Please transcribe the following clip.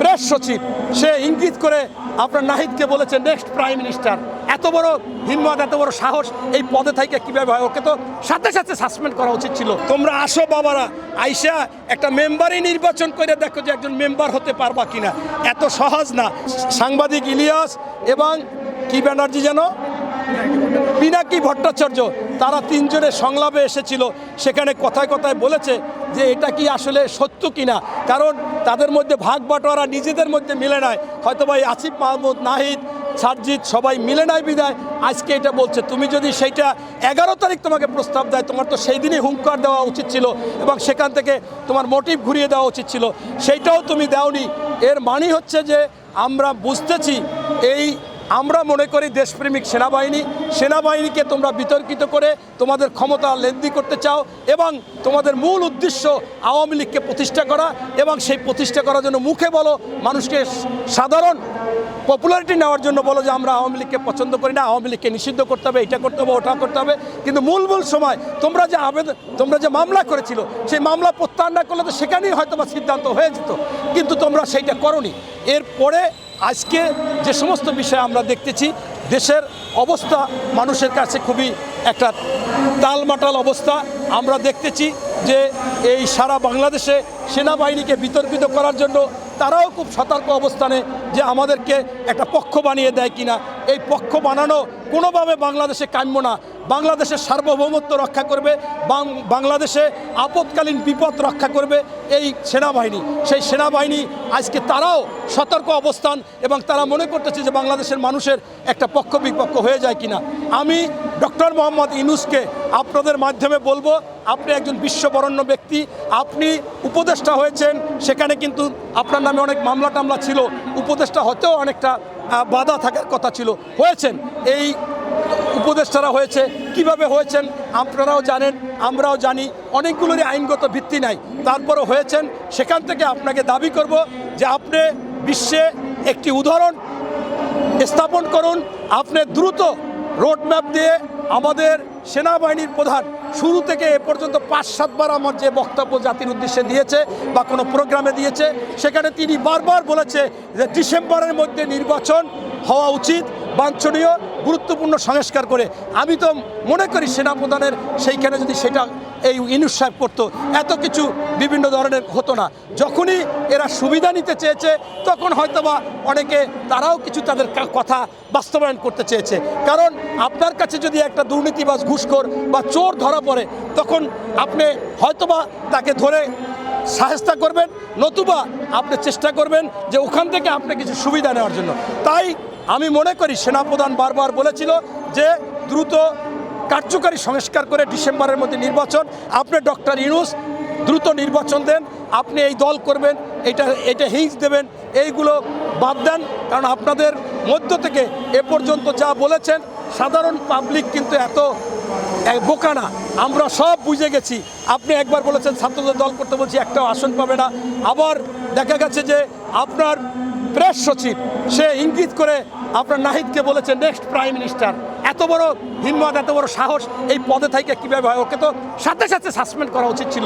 Press সচিব, সে ইঙ্গিত করে আপনার নাহিদকে বলেছে নেক্সট প্রাইম মিনিস্টার এত বড় হিম্মত, এত বড় সাহস এই পদে থেকে কীভাবে হয়? ওকে তো সাথে সাথে সাসপেন্ড করা উচিত ছিল। তোমরা আসো বাবারা, আইসা একটা মেম্বারই নির্বাচন করে দেখো যে একজন মেম্বার হতে পারবা কিনা। এত সহজ না। সাংবাদিক ইলিয়াস এবং কি ব্যানার্জি যেন? পিনাকি ভট্টাচার্য, তারা তিনজনের সংলাপে এসেছিল। সেখানে কথায় কথায় বলেছে যে এটা কি আসলে সত্য কিনা? কারণ তাদের মধ্যে ভাগ বাটোয়ারা নিজেদের মধ্যে মিলে নাই। হয়তো ভাই আসিফ মাহমুদ, নাহিদ, সারজিৎ সবাই মিলে নাই বিদায়। আজকে এটা বলছে, তুমি যদি সেইটা এগারো তারিখ তোমাকে প্রস্তাব দেয়, তোমার তো সেই দিনই হুঙ্কার দেওয়া উচিত ছিল এবং সেখান থেকে তোমার মোটিভ ঘুরিয়ে দেওয়া উচিত ছিল। সেইটাও তুমি দাওনি। এর মানে হচ্ছে যে আমরা বুঝতেছি এই আমরা মনে করি দেশপ্রেমিক সেনাবাহিনী, সেনাবাহিনীকে তোমরা বিতর্কিত করে তোমাদের ক্ষমতা লেন্দি করতে চাও এবং তোমাদের মূল উদ্দেশ্য আওয়ামী লীগকে প্রতিষ্ঠা করা এবং সেই প্রতিষ্ঠা করার জন্য মুখে বলো, মানুষকে সাধারণ পপুলারিটি নেওয়ার জন্য বলো যে আমরা আওয়ামী লীগকে পছন্দ করি না, আওয়ামী লীগকে নিষিদ্ধ করতে হবে, এটা করতে হবে, ওটা করতে হবে। কিন্তু মূল মূল সময় তোমরা যে আবেদন তোমরা যে মামলা করেছিল, সেই মামলা প্রত্যাহার না করলে তো সেখানেই হয়তো বা সিদ্ধান্ত হয়ে যেত। কিন্তু তোমরা সেইটা করনি। এরপরে আজকে যে সমস্ত বিষয় আমরা দেখতেছি, দেশের অবস্থা মানুষের কাছে খুবই একটা তালমাটাল অবস্থা। আমরা দেখতেছি যে এই সারা বাংলাদেশে সেনাবাহিনীকে বিতর্কিত করার জন্য তারাও খুব সতর্ক অবস্থানে যে আমাদেরকে একটা পক্ষ বানিয়ে দেয় কিনা। এই পক্ষ বানানো কোনোভাবে বাংলাদেশে কাম্য না। বাংলাদেশের সার্বভৌমত্ব রক্ষা করবে বাংলাদেশে আপৎকালীন বিপদ রক্ষা করবে এই সেনাবাহিনী। সেই সেনাবাহিনী আজকে তারাও সতর্ক অবস্থান এবং তারা মনে করতেছে যে বাংলাদেশের মানুষের একটা পক্ষ বিপক্ষ হয়ে যায় কিনা। আমি ডক্টর মোহাম্মদ ইনুসকে আপনাদের মাধ্যমে বলব, আপনি একজন বিশ্ববরণ্য ব্যক্তি, আপনি উপদেষ্টা হয়েছেন, সেখানে কিন্তু আপনার নামে অনেক মামলা টামলা ছিল। উপদেষ্টা হতেও অনেকটা বাধা থাকার কথা ছিল। হয়েছেন? এই উপদেষ্টারা হয়েছে। কীভাবে হয়েছেন? আপনারাও জানেন, আমরাও জানি। অনেকগুলোরই আইনগত ভিত্তি নাই। তারপরও হয়েছেন। সেখান থেকে আপনাকে দাবি করব যে আপনি বিশ্বে একটি উদাহরণ স্থাপন করুন। আপনি দ্রুত রোডম্যাপ দিয়ে আমাদের সেনাবাহিনীর প্রধান শুরু থেকে এ পর্যন্ত পাঁচ সাতবার আমার যে বক্তব্য জাতির উদ্দেশ্যে দিয়েছে বা কোনো প্রোগ্রামে দিয়েছে, সেখানে তিনি বারবার বলেছে যে ডিসেম্বরের মধ্যে নির্বাচন হওয়া উচিত, বাঞ্ছনীয়। গুরুত্বপূর্ণ সংস্কার করে আমি তো মনে করি সেনাপ্রধানের সেইখানে যদি সেটা এই ইনুস করতো, এত কিছু বিভিন্ন ধরনের হতো না। যখনই এরা সুবিধা নিতে চেয়েছে, তখন হয়তোবা অনেকে তারাও কিছু তাদের কথা বাস্তবায়ন করতে চেয়েছে। কারণ আপনার কাছে যদি একটা দুর্নীতিবাজ ঘুষখোর বা চোর ধরা পড়ে, তখন আপনি হয়তোবা তাকে ধরে সাহেস্তা করবেন, নতুবা আপনি চেষ্টা করবেন যে ওখান থেকে আপনি কিছু সুবিধা নেওয়ার জন্য। তাই আমি মনে করি সেনাপ্রধান বারবার বলেছিল যে দ্রুত কার্যকারী সংস্কার করে ডিসেম্বরের মধ্যে নির্বাচন। আপনি ডক্টর ইনুস দ্রুত নির্বাচন দেন, আপনি এই দল করবেন, এটা এটা হিংস দেবেন, এইগুলো বাদ দেন, কারণ আপনাদের মধ্য থেকে এ পর্যন্ত যা বলেছেন, সাধারণ পাবলিক কিন্তু এত বোকা না। আমরা সব বুঝে গেছি। আপনি একবার বলেছেন, ছাত্রদের দল করতে বলছি, একটাও আসন পাবে না। আবার দেখা গেছে যে আপনার প্রেস সচিব, সে ইঙ্গিত করে আপনার নাহিদকে বলেছে নেক্সট প্রাইম মিনিস্টার এত বড় হিম্মত, এত বড় সাহস এই পদে থেকে কীভাবে হয়? ওকে তো সাথে সাথে সাসপেন্ড করা উচিত ছিল।